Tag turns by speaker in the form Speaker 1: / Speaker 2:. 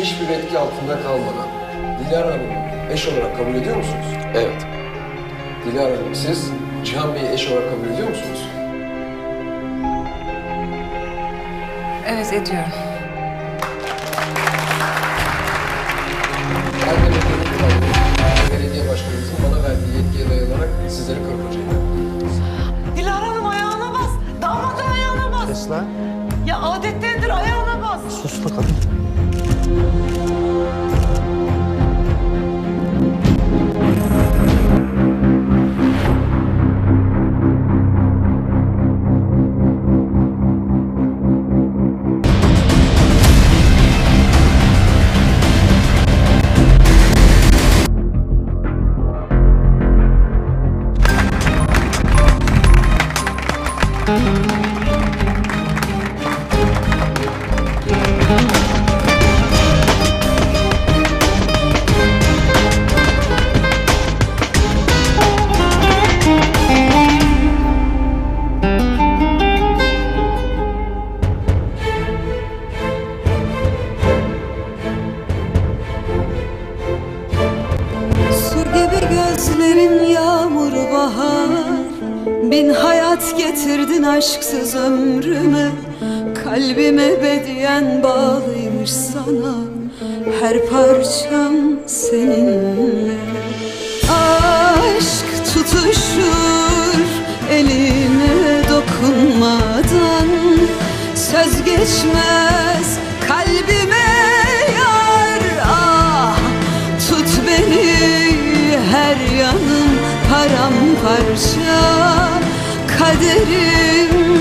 Speaker 1: hiçbir etki altında kalmadan Dilara Hanım'ı eş olarak kabul ediyor musunuz?
Speaker 2: Evet.
Speaker 1: Dilara Hanım siz Cihan Bey'i eş olarak kabul ediyor musunuz?
Speaker 3: Evet ediyorum.
Speaker 1: Ben de belediye, belediye başkanımızın bana verdiği yetkiye dayanarak sizleri ilan ediyorum.
Speaker 4: Dilara Hanım ayağına bas. Damadın ayağına bas.
Speaker 5: Kes lan.
Speaker 4: Ya adettendir ayağına bas.
Speaker 5: Sus lan
Speaker 6: gözlerin yağmur bahar Bin hayat getirdin aşksız ömrüme. Kalbim ebediyen bağlıymış sana. Her parçam seninle. Aşk tutuşur eline dokunmadan. Söz geçmez kalbime yar. Ah Tut beni her yanım paramparça kaderim.